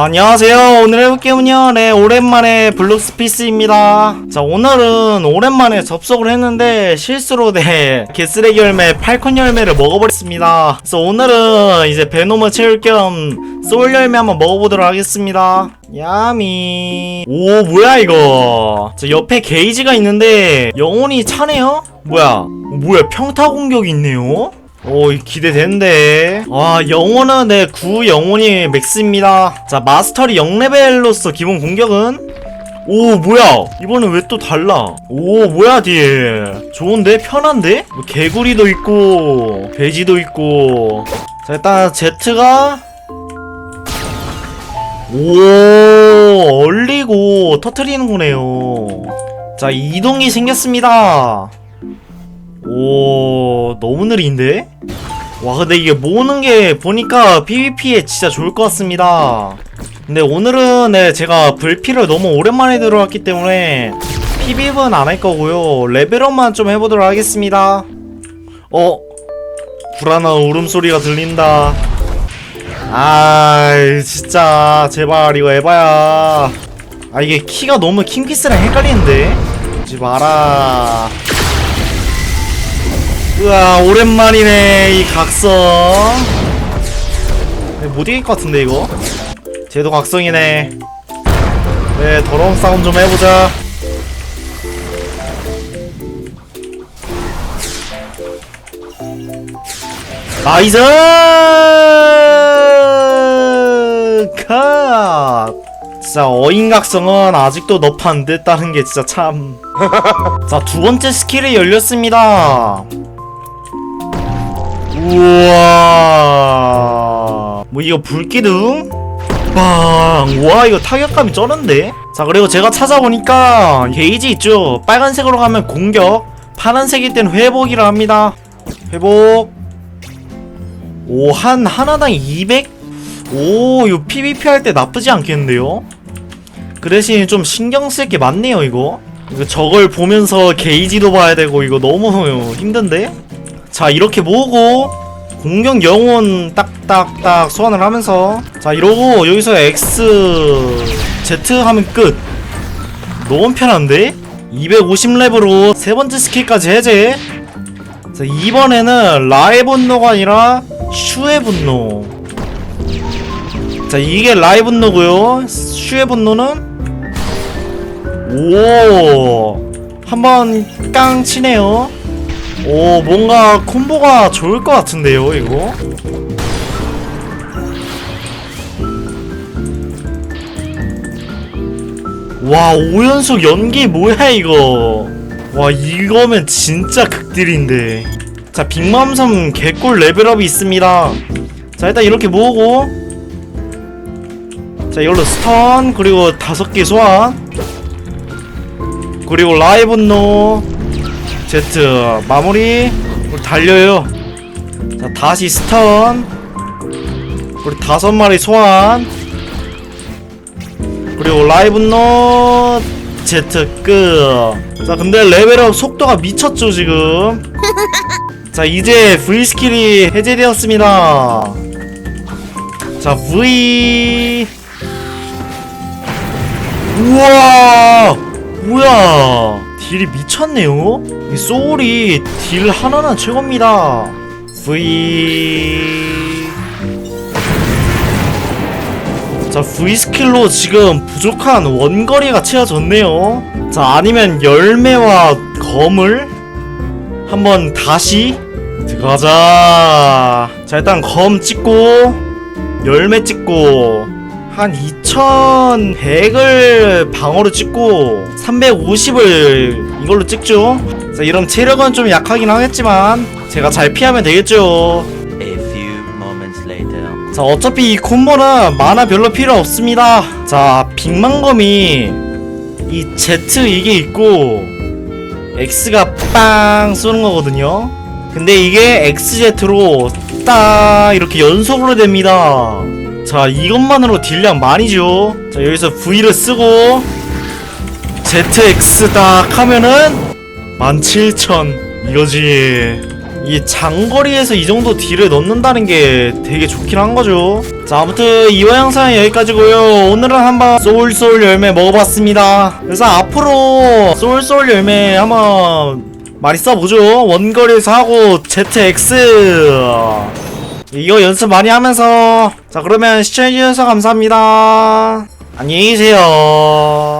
안녕하세요. 오늘 해볼 게임은요. 네, 오랜만에 블록스피스입니다. 자, 오늘은 오랜만에 접속을 했는데 실수로 네, 개쓰레기 열매, 팔콘 열매를 먹어버렸습니다. 그래서 오늘은 이제 베놈을 채울 겸 소울 열매 한번 먹어보도록 하겠습니다. 야미. 오, 뭐야 이거. 자, 옆에 게이지가 있는데 영혼이 차네요? 뭐야? 뭐야, 평타 공격이 있네요? 오 기대되는데 와 영혼은 네구 영혼이 맥스입니다. 자 마스터리 0레벨로서 기본 공격은? 오 뭐야? 이번엔 왜 또 달라? 오 뭐야 딜? 좋은데? 편한데? 뭐 개구리도 있고 돼지도 있고. 자 일단 제트가? 오 얼리고 터트리는 거네요. 자 이동이 생겼습니다 오 너무 느린데? 와 근데 이게 모으는 게 보니까 PVP에 진짜 좋을 것 같습니다. 근데 오늘은 네 제가 불피를 너무 오랜만에 들어왔기 때문에 PVP는 안할 거고요. 레벨업만 좀 해보도록 하겠습니다. 어? 불안한 울음소리가 들린다. 아 진짜. 제발 이거 에바야. 아 이게 키가 너무 킹피스랑 헷갈리는데? 오지 마라 우와 오랜만이네 이 각성. 네, 못 이길 것 같은데 이거? 쟤도 각성이네. 네 더러운 싸움 좀 해보자. 나이스 컷 진짜 어인각성은 아직도 너프 안 됐다는 게 진짜 참. 자, 두 번째 스킬이 열렸습니다. 우와. 뭐 이거 불기둥? 빵. 와, 이거 타격감이 쩌는데? 자, 그리고 제가 찾아보니까 게이지 있죠? 빨간색으로 가면 공격, 파란색일 땐 회복이라 합니다. 회복. 오, 한, 하나당 200? 오, 이거 PVP 할 때 나쁘지 않겠는데요? 그 대신 좀 신경 쓸 게 많네요, 이거. 이거 저걸 보면서 게이지도 봐야 되고 이거 너무 힘든데? 자 이렇게 모으고 공격 영혼 딱딱딱 소환을 하면서 자 이러고 여기서 X Z 하면 끝. 너무 편한데? 250렙으로 세 번째 스킬까지 해제. 자 이번에는 라의 분노가 아니라 슈의 분노. 자 이게 라의 분노고요. 슈의 분노는 오 한번 깡 치네요 오 뭔가 콤보가 좋을 것 같은데요 이거? 와 5연속 연기 뭐야 이거? 와 이거면 진짜 극딜인데. 자 빅맘섬 개꿀 레벨업이 있습니다. 자 일단 이렇게 모으고. 자 이걸로 스턴 그리고 다섯 개 소환. 그리고 라이브 노 제트 마무리. 우리 달려요. 자 다시 스턴. 우리 다섯 마리 소환. 그리고 라이브 노 제트 끝자 근데 레벨업 속도가 미쳤죠 지금. 자 이제 V 스킬이 해제되었습니다. 자 V. 우와! 뭐야? 딜이 미쳤네요 이 소울이 딜 하나는 최고입니다. V. 자 V 스킬로 지금 부족한 원거리가 채워졌네요. 자 아니면 열매와 검을 한번 다시 들어가자. 자 일단 검 찍고 열매 찍고 한 2100을 방어로 찍고 350을 이걸로 찍죠 자 이러면 체력은 좀 약하긴 하겠지만 제가 잘 피하면 되겠죠. A few moments later. 자 어차피 이 콤보는 만화 별로 필요 없습니다. 자 빅망검이 이 Z 이게 있고 X가 빵 쏘는 거거든요. 근데 이게 XZ로 딱 이렇게 연속으로 됩니다. 자 이것만으로 딜량 많이죠. 자 여기서 V를 쓰고 ZX 딱 하면은 17,000 이거지 이 장거리에서 이 정도 딜을 넣는다는 게 되게 좋긴 한 거죠. 자, 아무튼 이번 영상은 여기까지고요. 오늘은 한번 소울소울 열매 먹어봤습니다. 그래서 앞으로 소울소울 열매 한번 많이 써보죠. 원거리에서 하고 ZX. 이거 연습 많이 하면서 자 그러면 시청해주셔서 감사합니다. 안녕히 계세요.